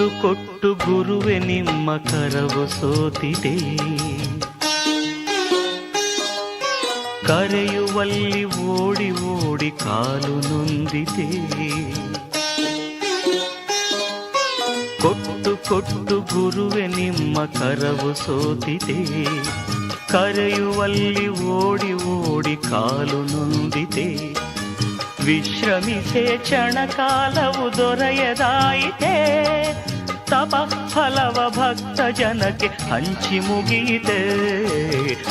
ಕೊಟ್ಟು ಗುರುವೆ ನಿಮ್ಮ ಕರವು ಸೋತಿದೆ ಕರೆಯುವಲ್ಲಿ ಓಡಿ ಓಡಿ ಕಾಲು ನೊಂದಿದೆ ಕೊಟ್ಟು ಕೊಟ್ಟು ಗುರುವೆ ನಿಮ್ಮ ಕರವು ಸೋತಿದೆ ಕರೆಯುವಲ್ಲಿ ಓಡಿ ಓಡಿ ಕಾಲು ನೊಂದಿದೆ ವಿಶ್ರಮಿಸೆ ಕ್ಷಣಕಾಲವು ದೊರೆಯದಾಯಿತೆ ತಪ ಫಲವ ಭಕ್ತ ಜನಕ್ಕೆ ಹಂಚಿ ಮುಗಿಯಿತೆ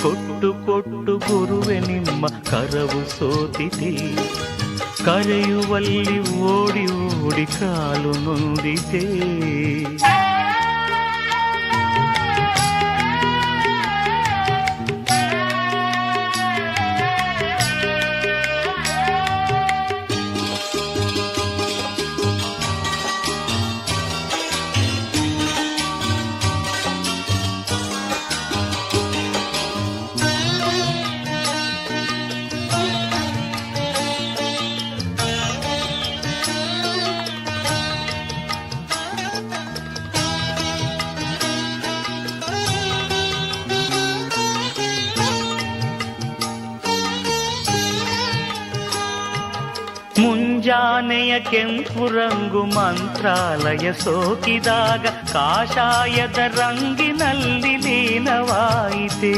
ಕೊಟ್ಟು ಕೊಟ್ಟು ಗುರುವೆ ನಿಮ್ಮ ಕರವು ಸೋತಿದೆ ಕರೆಯುವಲ್ಲಿ ಓಡಿ ಓಡಿ ಕಾಲು ನೊಂದಿದೆ ಮುಂಜಾನೆಯ ಕೆಂಪು ರಂಗು ಮಂತ್ರಾಲಯ ಸೋಕಿದಾಗ ಕಾಷಾಯದ ರಂಗಿನಲ್ಲಿ ಲೀನವಾಯಿತೆ.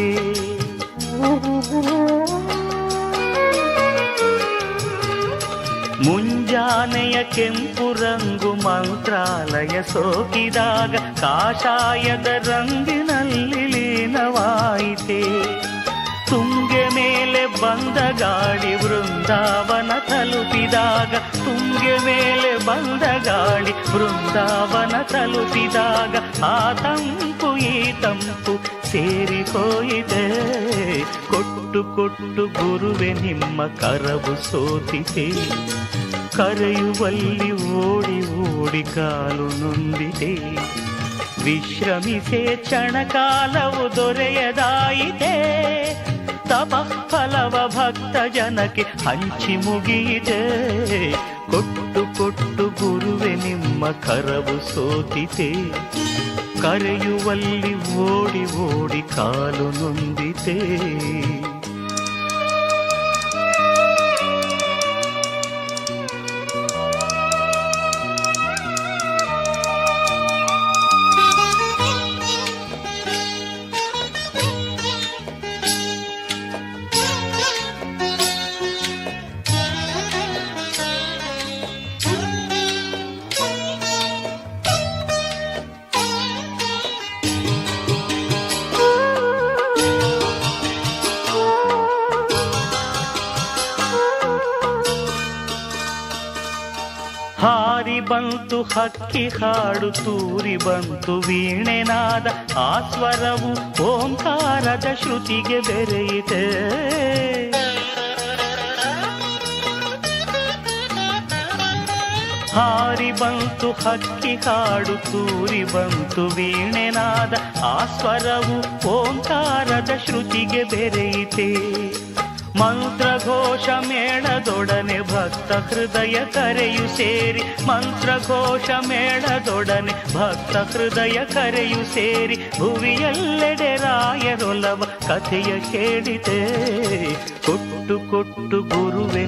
ಮುಂಜಾನೆಯ ಕೆಂಪು ರಂಗು ಮಂತ್ರಾಲಯ ಸೋಕಿದಾಗ ಕಾಷಾಯದ ರಂಗಿನಲ್ಲಿ ಲೀನವಾಯಿತೆ. ತುಂಗೆ ಮೇಲೆ ಬಂದ ಗಾಡಿ ವೃಂದಾವನ ತಲುಪಿದಾಗ ತುಂಗೆ ಮೇಲೆ ಬಂದ ಗಾಳಿ ವೃಂದಾವನ ತಲುಪಿದಾಗ ಆ ತಂಪು ಈ ತಂಪು ಸೇರಿ ಹೋಯಿದೆ ಕೊಟ್ಟು ಕೊಟ್ಟು ಗುರುವೆ ನಿಮ್ಮ ಕರವು ಸೋತಿದೆ ಕರೆಯುವಲ್ಲಿ ಓಡಿ ಓಡಿ ಕಾಲು ನೊಂದಿದೆ ವಿಶ್ರಮಿಸೆ ಕ್ಷಣಕಾಲವು ದೊರೆಯದಾಯಿತೆ ತಪ ಫಲವ ಭಕ್ತ ಜನಕ್ಕೆ ಹಂಚಿ ಮುಗಿಯಿದೆ ಕೊಟ್ಟು ಕೊಟ್ಟು ಗುರುವೆ ನಿಮ್ಮ ಕರವು ಸೋತಿದೆ ಕರೆಯುವಲ್ಲಿ ಓಡಿ ಓಡಿ ಕಾಲು ನೊಂದಿದೆ ಹಾರಿ ಬಂತು, ಹಕ್ಕಿ ಹಾಡು ತೂರಿ ಬಂತು, ವೀಣೆನಾದ ಆ ಸ್ವರವು ಓಂಕಾರದ ಶ್ರುತಿಗೆ ಬೆರೆಯಿತೆ. ಹಾರಿ ಬಂತು, ಹಕ್ಕಿ ಹಾಡು ತೂರಿ ಬಂತು, ವೀಣೆನಾದ ಆ ಸ್ವರವು ಓಂಕಾರದ ಶ್ರುತಿಗೆ ಬೆರೆಯಿತೆ. ಮಂತ್ರಘೋಷ ಮೇಳದೊಡನೆ ಭಕ್ತ ಹೃದಯ ಕರೆಯು ಸೇರಿ. ಮಂತ್ರ ಘೋಷ ಮೇಳದೊಡನೆ ಭಕ್ತ ಹೃದಯ ಕರೆಯು ಸೇರಿ. ಭುವಿಯಲ್ಲೆಡೆ ರಾಯರೊಲವ ಕಥೆಯ ಕೇಳಿದೆ. ಕೊಟ್ಟು ಕೊಟ್ಟು ಗುರುವೆ